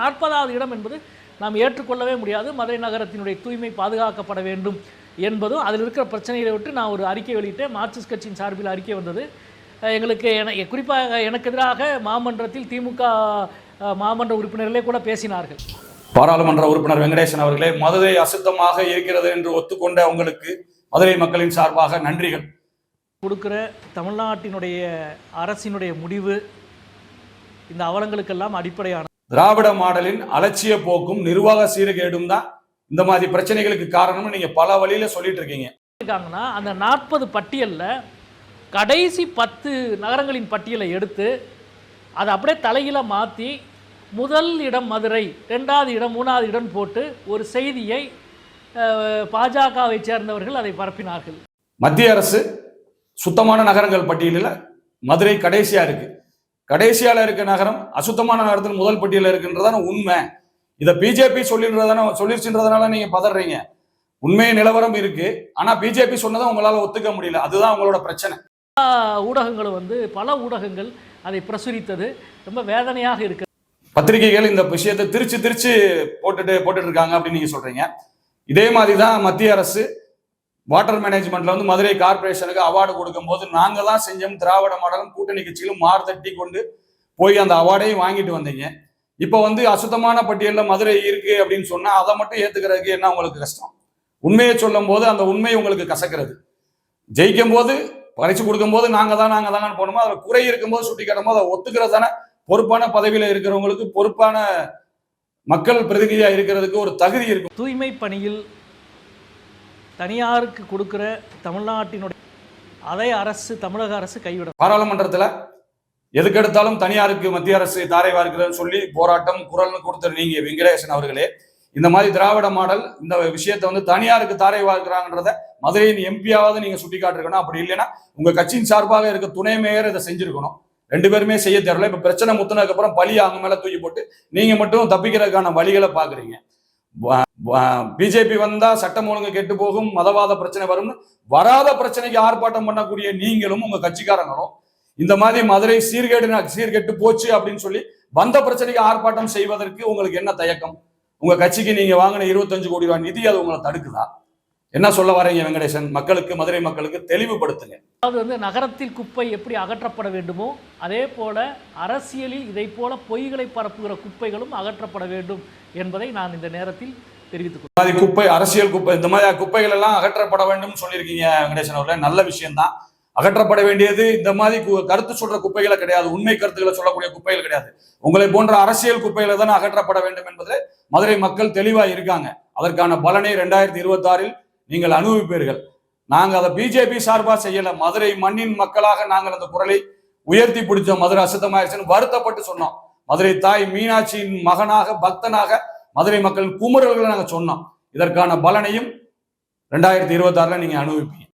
நாற்பதாவது இடம் என்பது நாம் ஏற்றுக்கொள்ளவே முடியாது. மதுரை நகரத்தினுடைய தூய்மை பாதுகாக்கப்பட வேண்டும் என்பதும் அதில் இருக்கிற பிரச்சனைகளை விட்டு நான் ஒரு அறிக்கை வெளியிட்டேன். மார்க்சிஸ்ட் கட்சியின் சார்பில் அறிக்கை வந்தது. எங்களுக்கு என குறிப்பாக எனக்கு எதிராக மாமன்றத்தில் திமுக மாமன்ற உறுப்பினர்களே கூட பேசினார்கள். பாராளுமன்ற உறுப்பினர் வெங்கடேசன் அவர்களே மதுரை அசுத்தமாக இருக்கிறது என்று ஒத்துக்கொண்ட உங்களுக்கு மதுரை மக்களின் சார்பாக நன்றிகள். கொடுக்கிற தமிழ்நாட்டினுடைய அரசினுடைய முடிவு இந்த அவலங்களுக்கெல்லாம் அடிப்படையான திராவிட மாடலின் அலட்சிய போக்கும் நிர்வாக சீர்கேடும் தான் இந்த மாதிரி பிரச்சனைகளுக்கு காரணம்னு நீங்க பல வழியில சொல்லிட்டு இருக்கீங்க. இருக்காங்கன்னா அந்த நாற்பது பட்டியலில் கடைசி பத்து நகரங்களின் பட்டியலை எடுத்து அதை அப்படியே தலையில மாற்றி முதல் இடம் மதுரை ரெண்டாவது இடம் மூணாவது இடம் போட்டு ஒரு செய்தியை பாஜகவை சேர்ந்தவர்கள் அதை பரப்பினார்கள். மத்திய அரசு சுத்தமான நகரங்கள் பட்டியலில் மதுரை கடைசியா இருக்கு. கடைசியால இருக்க நகரம் அசுத்தமான நகரத்தில் முதல் பட்டியலில் இருக்குன்றதான உண்மை. இதை பிஜேபி சொல்லின்றதான சொல்லிருச்சுன்றதுனால நீங்க பதறீங்க. உண்மை நிலவரம் இருக்கு. ஆனா பிஜேபி சொன்னதை உங்களால ஒத்துக்க முடியல. அதுதான் உங்களோட பிரச்சனை. ஊடகங்களும் வந்து பல ஊடகங்கள் அதை பிரசுரித்தது. ரொம்ப வேதனையாக இருக்கு. பத்திரிகைகள் இந்த விஷயத்தை திருச்சு திருச்சு போட்டுட்டு போட்டுட்டு இருக்காங்க அப்படின்னு நீங்க சொல்றீங்க. இதே மாதிரி தான் மத்திய அரசு வாட்டர் மேனேஜ்மெண்ட்ல வந்து மதுரை கார்ப்பரேஷனுக்கு அவார்டு கொடுக்கும்போது நாங்க தான் செஞ்சோம். திராவிட மாடலும் கூட்டணி கட்சிகளும் மார்தட்டி கொண்டு போய் அந்த அவார்டையும் வாங்கிட்டு வந்தீங்க. இப்போ வந்து அசுத்தமான பட்டியலில் மதுரை இருக்கு அப்படின்னு சொன்னா அதை மட்டும் ஏத்துக்கிறதுக்கு என்ன உங்களுக்கு கஷ்டம்? உண்மையை சொல்லும் போது அந்த உண்மை உங்களுக்கு கசக்கிறது. ஜெயிக்கும் போது பரிசு கொடுக்கும்போது நாங்க தான் நாங்க தான் போனோமோ அதில் குறை இருக்கும்போது சுட்டி காட்டும் போது அதை ஒத்துக்கிறது தானே பொறுப்பான பதவியில இருக்கிறவங்களுக்கு பொறுப்பான மக்கள் பிரதிநிதியா இருக்கிறதுக்கு ஒரு தகுதி இருக்கும் தூய்மை பணியில் தனியாருக்கு கொடுக்கிற தமிழ்நாட்டினுடைய அதை அரசு தமிழக அரசு கைவிட பாராளுமன்றத்தில் எதுக்கெடுத்தாலும் தனியாருக்கு மத்திய அரசு தாரை வார்க்கிறதுன்னு சொல்லி போராட்டம் குரல்னு கொடுத்த நீங்க வெங்கடேசன் அவர்களே இந்த மாதிரி திராவிட மாடல் இந்த விஷயத்தை வந்து தனியாருக்கு தாரை வார்க்கிறாங்கன்றத மதுரையின் எம்பியாவது நீங்க சுட்டி காட்டிருக்கணும் அப்படி இல்லைன்னா உங்க கட்சியின் சார்பாக இருக்க துணை மேயர் இதை செஞ்சிருக்கணும். ரெண்டு பேருமே செய்ய தேவையில்ல இப்ப பிரச்சனை முத்தினதுக்கு அப்புறம் பழி அவங்க மேல தூக்கி போட்டு நீங்க மட்டும் தப்பிக்கிறதுக்கான வழிகளை பாக்குறீங்க. பிஜேபி வந்தா சட்டம் ஒழுங்கு கெட்டு போகும் மதவாத பிரச்சனை வரும்னு வராத பிரச்சனைக்கு ஆர்ப்பாட்டம் பண்ணக்கூடிய நீங்களும் உங்க கட்சிக்காரங்களும் இந்த மாதிரி மதுரை சீர்கேடு சீர்கெட்டு போச்சு அப்படின்னு சொல்லி வந்த பிரச்சனைக்கு ஆர்ப்பாட்டம் செய்வதற்கு உங்களுக்கு என்ன தயக்கம்? உங்க கட்சிக்கு நீங்க வாங்கின இருபத்தஞ்சு கோடி ரூபாய் நிதி அது உங்களை தடுக்குதா? என்ன சொல்ல வரீங்க வெங்கடேசன்? மக்களுக்கு மதுரை மக்களுக்கு தெளிவுபடுத்துங்க. அதாவது வந்து நகரத்தில் குப்பை எப்படி அகற்றப்பட வேண்டுமோ அதே போல அரசியலில் இதை போல பொய்களை பரப்புகிற குப்பைகளும் அகற்றப்பட வேண்டும் என்பதை நான் இந்த நேரத்தில் தெரிவித்துக் குப்பை அரசியல் குப்பை இந்த மாதிரி குப்பைகள் எல்லாம் அகற்றப்பட வேண்டும் சொல்லியிருக்கீங்க வெங்கடேசன் அவர்களே. நல்ல விஷயம்தான். அகற்றப்பட வேண்டியது இந்த மாதிரி கருத்து சொல்ற குப்பைகளை கிடையாது. உண்மை கருத்துக்களை சொல்லக்கூடிய குப்பைகள் கிடையாது. உங்களை போன்ற அரசியல் குப்பைகளை தான் அகற்றப்பட வேண்டும் என்பதில் மதுரை மக்கள் தெளிவா இருக்காங்க. அதற்கான பலனை ரெண்டாயிரத்தி இருபத்தி ஆறில் நீங்கள் அனுபவிப்பீர்கள். நாங்கள் அதை பிஜேபி சார்பாக செய்யல. மதுரை மண்ணின் மக்களாக நாங்கள் அந்த குரலை உயர்த்தி பிடிச்சோம். மதுரை அசுத்தமாயிருச்சுன்னு வருத்தப்பட்டு சொன்னோம். மதுரை தாய் மீனாட்சியின் மகனாக பக்தனாக மதுரை மக்களின் குமுறல்களை நாங்கள் சொன்னோம். இதற்கான பலனையும் ரெண்டாயிரத்தி இருபத்தி ஆறுல நீங்க அனுபவிப்பீங்க.